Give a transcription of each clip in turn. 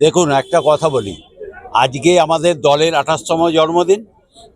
দেখুন, একটা কথা বলি। আজকে আমাদের দলের আঠাশতম জন্মদিন,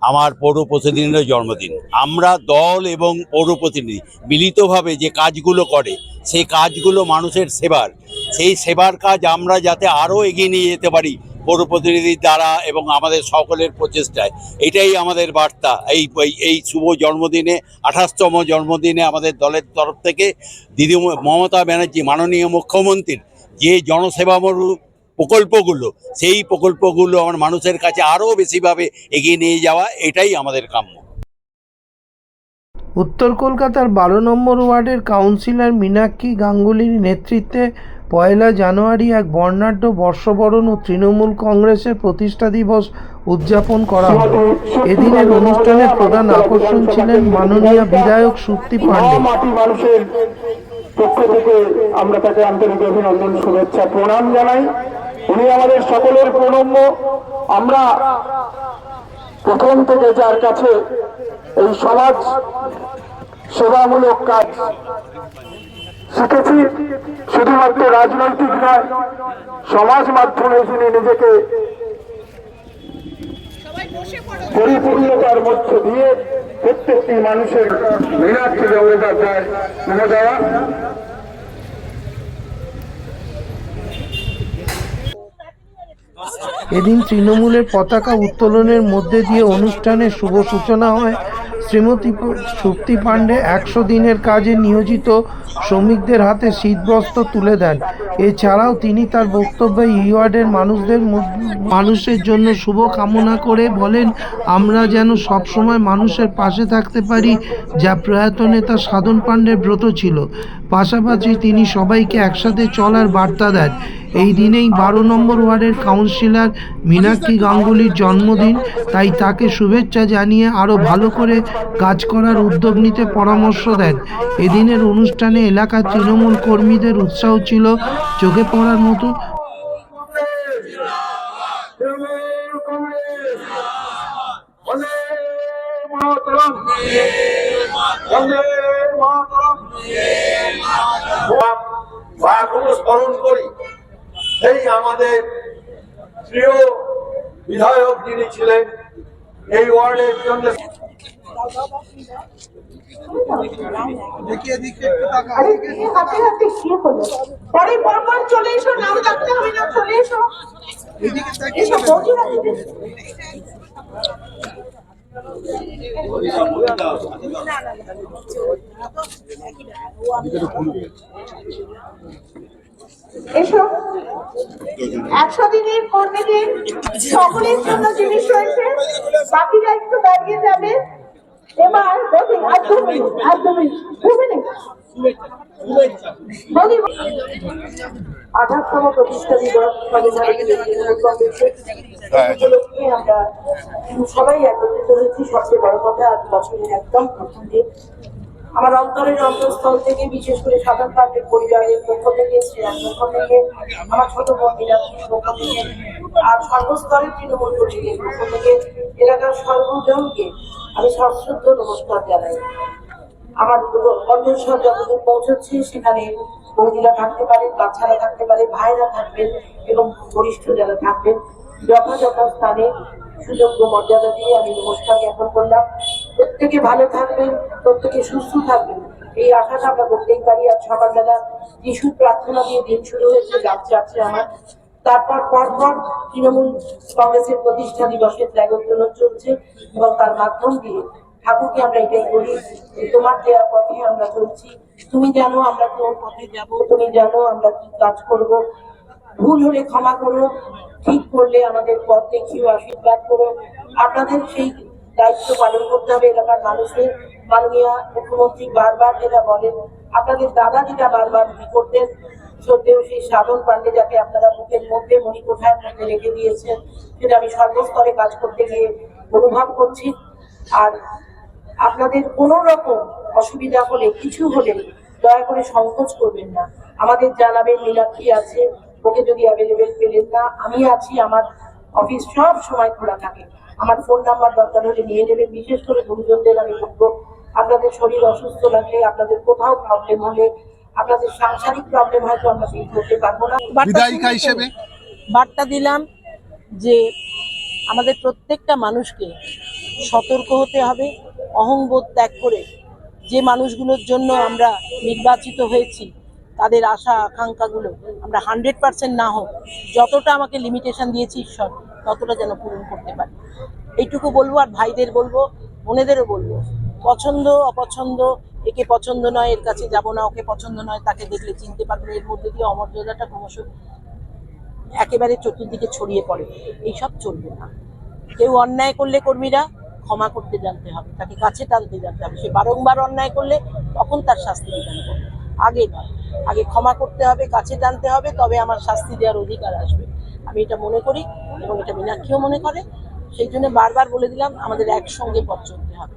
আমার পৌর প্রতিনিধির জন্মদিন। আমরা দল এবং পৌর প্রতিনিধি মিলিতভাবে যে কাজগুলো করে, সেই কাজগুলো মানুষের সেবার। সেই সেবার কাজ আমরা যাতে আরও এগিয়ে নিয়ে যেতে পারি পৌর প্রতিনিধির দ্বারা এবং আমাদের সকলের প্রচেষ্টায়। এটাই আমাদের বার্তা। এই, এই- এই শুভ জন্মদিনে, আঠাশতম জন্মদিনে আমাদের দলের তরফ থেকে দিদি মমতা ব্যানার্জি, মাননীয় মুখ্যমন্ত্রীর যে জনসেবামূলক প্রকল্পগুলো সেই প্রকল্পগুলো আমার মানুষের কাছে আরও বেশিভাবে এগিয়ে নিয়ে যাওয়া এটাই আমাদের কাম্য। উত্তর কলকাতার বারো নম্বর ওয়ার্ডের কাউন্সিলর মীনাক্ষী গাঙ্গুলির নেতৃত্বে পয়লা জানুয়ারি এক বর্ণাঢ্য বর্ষবরণ ও তৃণমূল কংগ্রেসের প্রতিষ্ঠা দিবস উদযাপন করা হয়। এদিনের অনুষ্ঠানের প্রধান আকর্ষণ ছিলেন মাননীয় বিধায়ক সুপ্তি পাণ্ডে। পক্ষ থেকে আমরা তাকে আন্তরিক অভিনন্দন শুভেচ্ছা প্রণাম জানাই। উনি আমাদের সকলের প্রণম্য। আমরা প্রথম থেকে যার কাছে এই সমাজ সেবামূলক কাজ শিখেছি, শুধুমাত্র রাজনৈতিক নয়, সমাজ মাধ্যমে তিনি নিজেকে পরিপূর্ণতার মধ্য দিয়ে প্রত্যেকটি মানুষের মীনাক্ষী গঙ্গোপাধ্যায় মহোদয়া এদিন তৃণমূলের পতাকা উত্তোলনের মধ্যে দিয়ে অনুষ্ঠানের শুভ সূচনা হয়। শ্রীমতী শক্তি পাণ্ডে একশো দিনের কাজে নিয়োজিত শ্রমিকদের হাতে শীতবস্ত্র তুলে দেন। এছাড়াও তিনি তার বক্তব্যে ইওয়ার্ডের মানুষদের মানুষের জন্য শুভ কামনা করে বলেন, আমরা যেন সবসময় মানুষের পাশে থাকতে পারি। যা প্রয়াত নেতা সাধন পাণ্ডের ব্রত ছিল। পাশাপাশি তিনি সবাইকে একসাথে চলার বার্তা দেন। এই দিনেই বারো নম্বর ওয়ার্ডের কাউন্সিলর মীনাক্ষী গাঙ্গুলির জন্মদিন। তাই তাকে শুভেচ্ছা জানিয়ে আরও ভালো করে কাজ করার উদ্যোগ নিতে পরামর্শ দেন। এদিনের অনুষ্ঠানে এলাকার তৃণমূল কর্মীদের উৎসাহ ছিল, চোখে পড়ার মতো। স্মরণ করি সেই আমাদের প্রিয় বিধায়ক যিনি ছিলেন এই ওয়ার্ডের জন্য পরে পরপর চলে এসো নাম ডাকতে হবে না চলে এসো। এসো বন্ধুরা এসো। একশো দিনের কর্মীদের সকলের জন্য জিনিস রয়েছে। বাকিরা একটু দাঁড়িয়ে যাবে। এবার বলি, আর দু মিনিট, আর দু মিনিট দু মিনিট। আঠাশতম প্রতিষ্ঠা দিবস উপলক্ষে আমরা সবাই একত্রিত হয়েছি। সবচেয়ে বড় কথা, আজ বছরের একদম প্রথম দিন। আমার অন্তরের অন্তঃস্থল থেকে, বিশেষ করে সাধারণ পার্টির পরিবারের পক্ষ থেকে, শ্রীরাম পক্ষ থেকে, আমার ছোট বোন মীনাক্ষীর পক্ষ থেকে, আর সর্বস্তরের তৃণমূল কর্মীদের পক্ষ থেকে, এলাকার সর্বজনকে আমি সশ্রদ্ধ নমস্কার জানাই। আমার কণ্ঠস্বর যতদূর পৌঁছচ্ছে সেখানে বৌদিরা থাকতে পারেন বাচ্চারা থাকতে পারে, ভাইরা থাকবেন এবং বরিষ্ঠ যারা থাকবেন, যথাযথ স্থানে সুযোগ্য মর্যাদা দিয়ে আমি নমস্কার জ্ঞাপন করলাম। প্রত্যেকে ভালো থাকবেন প্রত্যেকে সুস্থ থাকবেন এই আশাটা আমরা করতেই পারি। আজ সকালবেলা যিশুর প্রার্থনা দিয়ে দিন শুরু হয়েছে যাচ্ছে আমার। তারপর পরপর তৃণমূল কংগ্রেসের প্রতিষ্ঠা দিবসের ফ্ল্যাগ উত্তোলন চলছে এবং তার মাধ্যম দিয়ে ঠাকুরকে আমরা এটাই বলি তোমার দেওয়ার পথে আমরা চলছি। তুমি জানো আমরা কোন পথে যাব, তুমি জানো আমরা কি কাজ করব। ভুল হলে ক্ষমা করো, ঠিক করলে আমাদের পথ দেখিও, আশীর্বাদ করো। আপনাদের সেই দায়িত্ব পালন করতে হবে এলাকার মানুষদের। মাননীয় মুখ্যমন্ত্রী বারবার যেটা বলেন, আপনাদের দাদা যেটা বারবার করতেন, শ্রদ্ধেয় সেই সাধন পান্ডে যাকে আপনারা বুকের মধ্যে মণিকোঠার মধ্যে রেখে দিয়েছেন, সেটা আমি সর্বস্তরে কাজ করতে গিয়ে অনুভব করছি। আর আপনাদের কোনো রকম অসুবিধা হলে, কিছু হলে দয়া করে সংকোচ করবেন না। আমাদের জানাবেন মীনাক্ষী আছে, ওকে যদি অ্যাভেলেবেল পেলেন না, আমি আছি, আমার অফিস সব সময় খোলা থাকে। আমার ফোন নাম্বার দরকার হলে নিয়ে নেবেন। বিশেষ করে গুরুজনদের আমি বলব আপনাদের শরীর অসুস্থ লাগলে আপনাদের কোথাও প্রবলেম হলে আপনাদের সাংসারিক প্রবলেম হয়তো আমরা ফিল করতে পারব না। বিধায়িকা হিসেবে? বার্তা দিলাম যে আমাদের প্রত্যেকটা মানুষকে সতর্ক হতে হবে অহংবোধ ত্যাগ করে যে মানুষগুলোর জন্য আমরা নির্বাচিত হয়েছি তাদের আশা আকাঙ্ক্ষাগুলো আমরা হান্ড্রেড পার্সেন্ট না হোক যতটা আমাকে লিমিটেশন দিয়েছি ঈশ্বর ততটা যেন পূরণ করতে পারি। এইটুকু বলব আর ভাইদের বলব, বোনেদেরও বলব, পছন্দ, অপছন্দ, একে পছন্দ নয়, এর কাছে যাব না, ওকে পছন্দ নয়, তাকে দেখলে চিনতে পারবে, এর মধ্যে দিয়ে অমর্যাদাটা ক্রমশ একেবারে চতুর্দিকে ছড়িয়ে পড়ে। এইসব চলবে না। কেউ অন্যায় করলে কর্মীরা ক্ষমা করতে জানতে হবে, তাকে কাছে টানতে জানতে হবে। সে বারংবার অন্যায় করলে তখন তার শাস্তি বিধান করবে আগে নয়, আগে ক্ষমা করতে হবে, কাছে টানতে হবে, তবে আমার শাস্তি দেওয়ার অধিকার আসবে। আমি এটা মনে করি এবং এটা মীনাক্ষীও মনে করে? সেই জন্য বারবার বলে দিলাম আমাদের একসঙ্গে পথ চলতে হবে।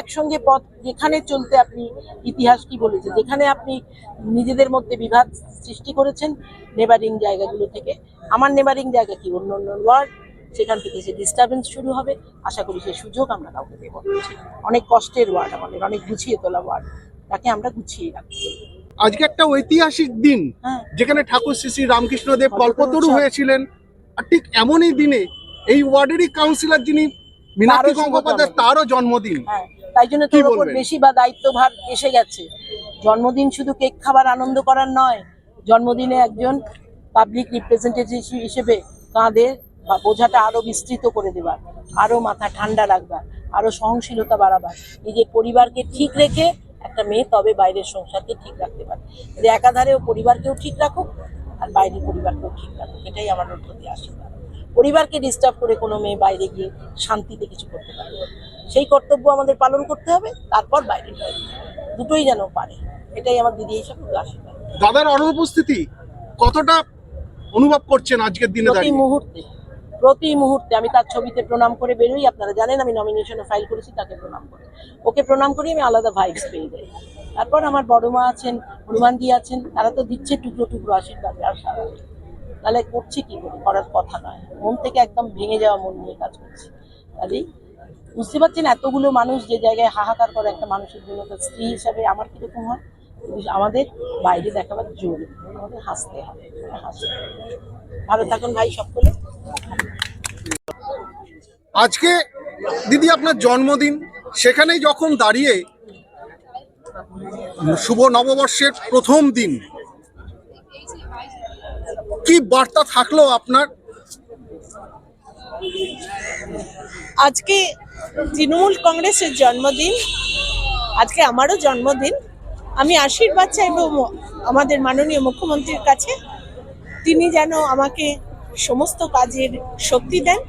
একসঙ্গে পথ যেখানে চলতে আপনি ইতিহাস কি বলেছে? যেখানে আপনি নিজেদের মধ্যে বিভাদ সৃষ্টি করেছেন নেবারিং জায়গাগুলো থেকে। আমার নেবারিং জায়গা কি? অন্য অন্য ওয়ার্ড। সেখান থেকে যে ডিস্টারবেন্স শুরু হবে আশা করি সেই সুযোগ আমরা কাউকে দেবো অনেক কষ্টের ওয়ার্ড আমাদের অনেক গুছিয়ে তোলা ওয়ার্ড। তাকে আমরা গুছিয়ে রাখব আজকে একটা ঐতিহাসিক দিন হ্যাঁ। যেখানে ঠাকুর শ্রী শ্রী রামকৃষ্ণদেব কল্পতরু হয়েছিলেন। আর ঠিক এমনই দিনে এই ওয়ার্ডেরই কাউন্সিলর যিনি মীনাক্ষী গঙ্গোপাধ্যায় জন্মদিন। তারও জন্মদিন। হ্যাঁ তাই জন্য তোর উপর বেশি বা দায়িত্বভার এসে গেছে। জন্মদিন শুধু কেক খাবার আনন্দ করার নয় জন্মদিনে একজন পাবলিক রিপ্রেজেন্টেটিভ হিসেবে কাঁধের বা বোঝাটা আরও বিস্তৃত করে দেবার আরও মাথা ঠান্ডা রাখবার আরও সহনশীলতা বাড়াবার নিজের পরিবারকে ঠিক রেখে একটা মেয়ে তবে বাইরের সংসারকে ঠিক রাখতে পারে। একাধারে ও পরিবারকেও ঠিক রাখুক আর বাইরের পরিবারকেও ঠিক রাখুক এটাই আমার ওর প্রতি আশীর্বাদ। পরিবারকে ডিস্টার্ব করে কোনো মেয়ে বাইরে গিয়ে শান্তিতে কিছু করতে পারে। সেই কর্তব্য আমাদের পালন করতে হবে তারপর বাইরে দুটোই যেন পারে এটাই আমার দিদি এই সব আশীর্বাদ। দাদার অনুপস্থিতি কতটা অনুভব করছেন আজকের দিনে প্রতি মুহূর্তে। প্রতি মুহূর্তে আমি তার ছবিতে প্রণাম করে বেরোই। আপনারা জানেন, আমি নমিনেশনে ফাইল করেছি, তাকে প্রণাম করে। ওকে প্রণাম করি, আমি আলাদা ভাইবস পেয়ে যাই। তারপর আমার বড় মা আছেন, হনুমান হনুমানদি আছেন, তারা তো দিচ্ছে টুকরো টুকরো আশীর্বাদ আর সারা। তাহলে করছি কি করে? করার কথা নয়। মন থেকে একদম ভেঙে যাওয়া মন নিয়ে কাজ করছি। কাজেই বুঝতে পারছেন, এতগুলো মানুষ যে জায়গায় হাহাকার করে একটা মানুষের জন্য, তার স্ত্রী হিসাবে আমার কীরকম হয়? আমাদের বাইরে দেখাবার জোর নেই। আমাদের হাসতে হবে হাসতে ভালো থাকুন ভাই সকলে। আজকে দিদি আপনার জন্মদিন সেখানেই যখন দাঁড়িয়ে শুভ নববর্ষের প্রথম দিন কি বার্তা থাকল আপনার? আজকে তৃণমূল কংগ্রেসের জন্মদিন আজকে আমারও জন্মদিন। আমি আশীর্বাদ চাইব আমাদের মাননীয় মুখ্যমন্ত্রীর কাছে। তিনি যেন আমাকে সমস্ত কাজের শক্তি দেন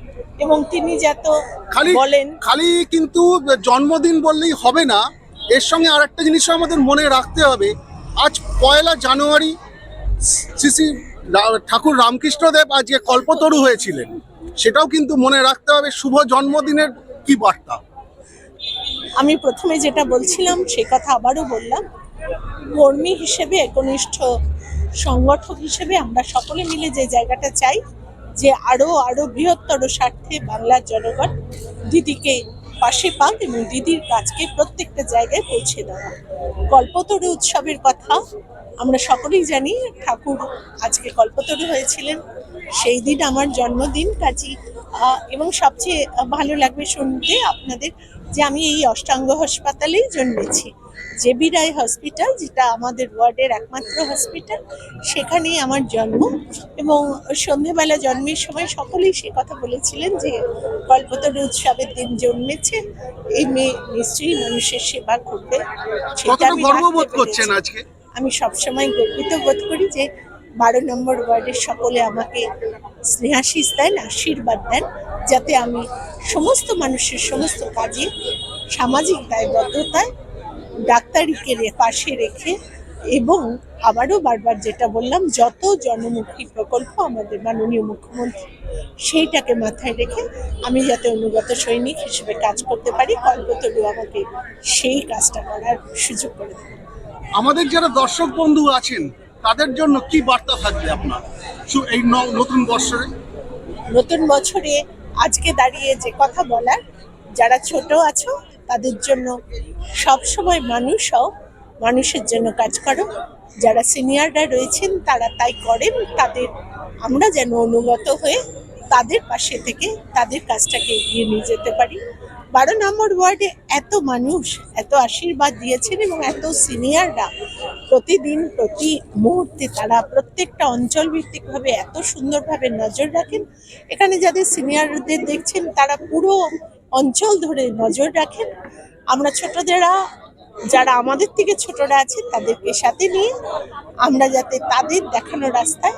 এবং তিনি যত খালি বলেন খালি কিন্তু জন্মদিন বললেই হবে না। এর সঙ্গে আরেকটা জিনিসও আমাদের মনে রাখতে হবে। আজ পয়লা জানুয়ারি শ্রী ঠাকুর রামকৃষ্ণদেব আজকে কল্পতরু হয়েছিলেন। সেটাও কিন্তু মনে রাখতে হবে শুভ জন্মদিনের কি বার্তা। আমি প্রথমে যেটা বলছিলাম সে কথা আবারও বললাম। কর্মী হিসেবে, একনিষ্ঠ সংগঠক হিসেবে আমরা সকলে মিলে যে জায়গাটা চাই, যে আরও আরও বৃহত্তর স্বার্থে বাংলার জনগণ দিদিকে পাশে পাক এবং দিদির কাজকে প্রত্যেকটা জায়গায় পৌঁছে দেওয়া। কল্পতরু উৎসবের কথা আমরা সকলেই জানি, ঠাকুর আজকে কল্পতরু হয়েছিলেন। সেই দিন আমার জন্মদিন, কাজী এবং সবচেয়ে ভালো লাগবে শুনতে আপনাদের যে আমি এই অষ্টাঙ্গ হাসপাতালেই জন্মেছি। জেবি রায় হসপিটাল যেটা আমাদের ওয়ার্ডের একমাত্র হসপিটাল সেখানেই আমার জন্ম এবং সন্ধেবেলা জন্মের সময় সকলেই সে কথা বলেছিলেন যে কল্পতরু উৎসবের দিন জন্মেছে এই মেয়ে নিশ্চয়ই মানুষের সেবা করবে। সেটা আমি আমি সবসময় গর্বিত বোধ করি যে বারো নম্বর ওয়ার্ডের সকলে আমাকে স্নেহাশিস দেন, আশীর্বাদ দেন, যাতে আমি সমস্ত মানুষের সমস্ত কাজে সামাজিক দায়বদ্ধতায় ডাক্তারিকে পাশে রেখে এবং আবারও বারবার যেটা বললাম, যত জনমুখী প্রকল্প আমাদের মাননীয় মুখ্যমন্ত্রী, সেইটাকে মাথায় রেখে আমি যাতে অনুগত সৈনিক হিসেবে কাজ করতে পারি কল্পতরু আমাকে সেই কাজটা করার সুযোগ করে দেবে আমাদের যারা দর্শক বন্ধু আছেন তাদের জন্য কি বার্তা থাকবে আপনার? এই নতুন বর্ষরে নতুন বছরে আজকে দাঁড়িয়ে যে কথা বলার, যারা ছোট আছো, তাদের জন্য সব সময় মানুষ হও, মানুষের জন্য কাজ করো। যারা সিনিয়ররা রয়েছেন, তারা তাই করেন, তাদের আমরা যেন অনুগত হয়ে তাদের পাশে থেকে তাদের কাজটাকে এগিয়ে নিয়ে যেতে পারি। বারো নম্বর ওয়ার্ডে এত মানুষ, এত আশীর্বাদ দিয়েছেন এবং এত সিনিয়ররা প্রতিদিন, প্রতি মুহূর্তে তারা প্রত্যেকটা অঞ্চল ভিত্তিকভাবে এত সুন্দরভাবে নজর রাখেন। এখানে যাদের সিনিয়রদের দেখছেন, তারা পুরো অঞ্চল ধরে নজর রাখেন। আমরা ছোটদেরা, যারা আমাদের থেকে ছোটরা আছে তাদেরকে সাথে নিয়ে আমরা যাতে তাদের দেখানো রাস্তায়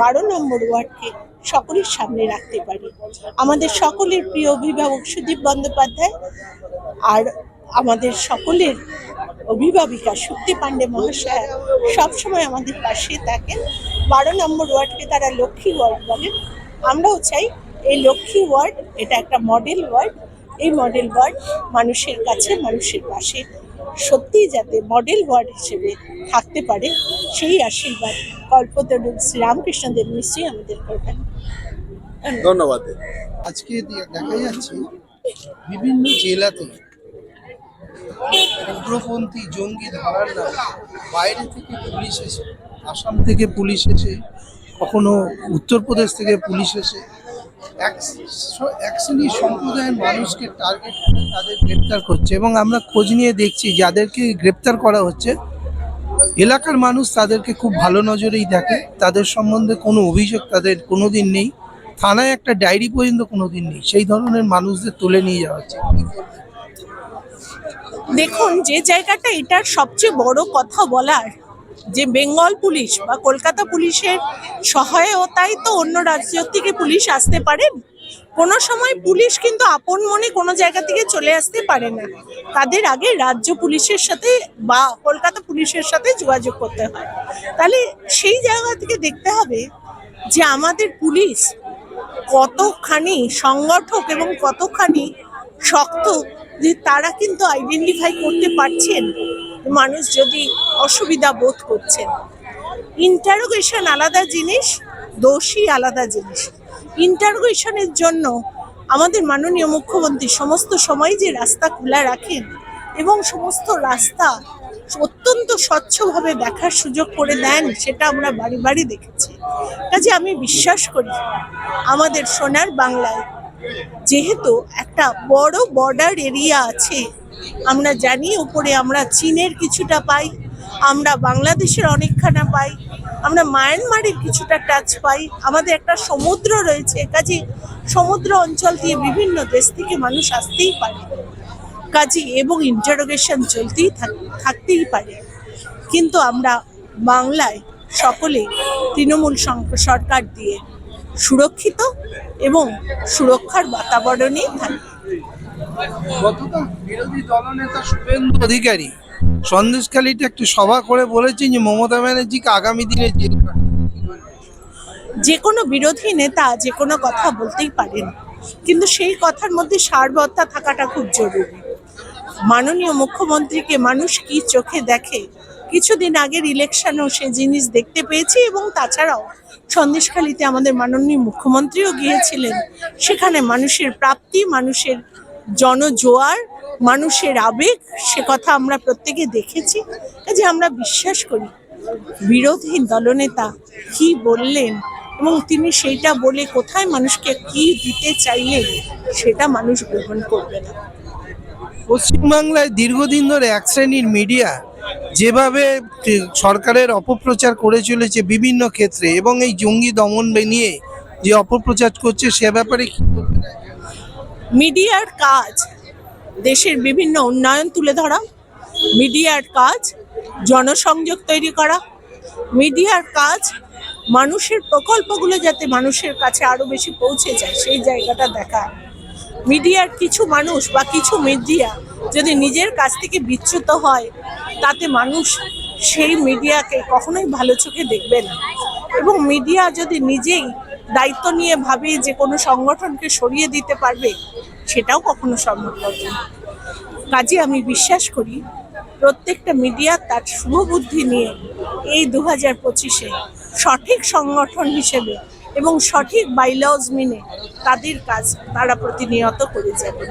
বারো নম্বর ওয়ার্ডকে সকলের সামনে রাখতে পারি। আমাদের সকলের প্রিয় অভিভাবক সুদীপ বন্দ্যোপাধ্যায় আর আমাদের সকলের অভিভাবিকা শক্তি পাণ্ডে মহাশয় সবসময় আমাদের পাশে থাকেন। বারো নম্বর ওয়ার্ডকে তারা লক্ষ্মী ওয়ার্ড বলেন। আমরাও চাই এই লক্ষ্মী ওয়ার্ড, এটা একটা মডেল ওয়ার্ড। এই মডেল ওয়ার্ড মানুষের কাছে, মানুষের পাশে সত্যিই যাতে মডেল ওয়ার্ড হিসেবে থাকতে পারে, সেই আশীর্বাদ কল্পতরু শ্রীরামকৃষ্ণদেব নিশ্চয়ই আমাদের করবেন। ধন্যবাদ। আজকে দেখা যাচ্ছে বিভিন্ন জেলাতে উগ্রপন্থী জঙ্গি ধরার নামে বাইরে থেকে পুলিশ এসে, আসাম থেকে পুলিশ এসে, কখনো উত্তরপ্রদেশ থেকে পুলিশ এসে এক সম্প্রদায়ের মানুষকে টার্গেট করে তাদের গ্রেপ্তার করছে এবং আমরা খোঁজ নিয়ে দেখছি যাদেরকে গ্রেপ্তার করা হচ্ছে, এলাকার মানুষ তাদেরকে খুব ভালো নজরেই দেখে, তাদের সম্বন্ধে কোনো অভিযোগ তাদের কোনোদিন নেই, থানায় একটা ডায়েরি পর্যন্ত কোনোদিন নেই, সেই ধরনের মানুষদের তুলে নিয়ে যাওয়া হচ্ছে। দেখুন, যে জায়গাটা এটার সবচেয়ে বড় কথা বলার যে বেঙ্গল পুলিশ বা কলকাতা পুলিশের সহায়তায় তো অন্য রাজ্য থেকে পুলিশ আসতে পারেন কোনো সময় পুলিশ কিন্তু আপন মনে কোনো জায়গা থেকে চলে আসতে পারে না। তাদের আগে রাজ্য পুলিশের সাথে বা কলকাতা পুলিশের সাথে যোগাযোগ করতে হয়। তাহলে সেই জায়গা থেকে দেখতে হবে যে আমাদের পুলিশ কতখানি সংগঠক এবং কতখানি শক্ত যে তারা কিন্তু আইডেন্টিফাই করতে পারছেন। মানুষ যদি অসুবিধা বোধ করছেন ইন্টারোগেশন আলাদা জিনিস দোষী আলাদা জিনিস। ইন্টারোগেশনের জন্য আমাদের মাননীয় মুখ্যমন্ত্রী সমস্ত সময় যে রাস্তা খোলা রাখেন এবং সমস্ত রাস্তা অত্যন্ত স্বচ্ছভাবে দেখার সুযোগ করে দেন, সেটা আমরা বাড়ি বাড়ি দেখেছি। কাজে আমি বিশ্বাস করি, আমাদের সোনার বাংলায় যেহেতু একটা বড় বর্ডার এরিয়া আছে আমরা জানি, উপরে আমরা চীনের কিছুটা পাই, আমরা বাংলাদেশের অনেকখানা পাই, আমরা মায়ানমারের কিছুটা টাচ পাই, আমাদের একটা সমুদ্র রয়েছে কাজে সমুদ্র অঞ্চল দিয়ে বিভিন্ন দেশ থেকে মানুষ আসতেই পারে। কাজে এবং ইন্টারোগেশন চলতেই থাক- থাকতেই পারে। কিন্তু আমরা বাংলায় সকলে তৃণমূল সরকার দিয়ে সুরক্ষিত এবং সুরক্ষার বাতাবরণেই থাকি। গতকাল বিরোধী দলনেতা শুভেন্দু অধিকারী একটি সভা করে বলেছেন যে মমতা ব্যানার্জিকে আগামী দিনে জেল যে কোনো বিরোধী নেতা যে কোনো কথা বলতেই পারেন, কিন্তু সেই কথার মধ্যে সারবত্তা থাকাটা খুব জরুরি। মাননীয় মুখ্যমন্ত্রীকে মানুষ কি চোখে দেখে? কিছুদিন আগের ইলেকশনেও সে জিনিস দেখতে পেয়েছি এবং তাছাড়াও সন্দেশখালীতে আমাদের মাননীয় মুখ্যমন্ত্রীও গিয়েছিলেন। সেখানে মানুষের প্রাপ্তি, মানুষের জনজোয়ার, মানুষের আবেগ, সে কথা আমরা প্রত্যেকে দেখেছি কাজে আমরা বিশ্বাস করি, বিরোধী দলনেতা কি বললেন এবং তিনি সেইটা বলে কোথায় মানুষকে কি দিতে চাইলেন সেটা মানুষ গ্রহণ করবে না পশ্চিমবাংলায় দীর্ঘদিন ধরে এক শ্রেণির মিডিয়া যেভাবে সরকারের অপপ্রচার করে চলেছে বিভিন্ন ক্ষেত্রে এবং এই জঙ্গি দমন নিয়ে যে অপপ্রচার করছে সে ব্যাপারে কি? মিডিয়ার কাজ, দেশের বিভিন্ন উন্নয়ন তুলে ধরা, মিডিয়ার কাজ, জনসংযোগ তৈরি করা, মিডিয়ার কাজ, মানুষের প্রকল্পগুলো যাতে মানুষের কাছে আরও বেশি পৌঁছে যায়, সেই জায়গাটা দেখা। মিডিয়ার কিছু মানুষ বা কিছু মিডিয়া যদি নিজের কাছ থেকে বিচ্যুত হয়, তাতে মানুষ সেই মিডিয়াকে কখনোই ভালো চোখে দেখবে না। এবং মিডিয়া যদি নিজেই দায়িত্ব নিয়ে ভাবে যে কোনো সংগঠনকে সরিয়ে দিতে পারবে সেটাও কখনো সম্ভব হবে কাজে আমি বিশ্বাস করি, প্রত্যেকটা মিডিয়া তার শুভবুদ্ধি নিয়ে এই দু হাজার পঁচিশে সঠিক সংগঠন হিসেবে এবং সঠিক বাইলজ মেনে তাদের কাজ তারা প্রতিনিয়ত করে যাবেন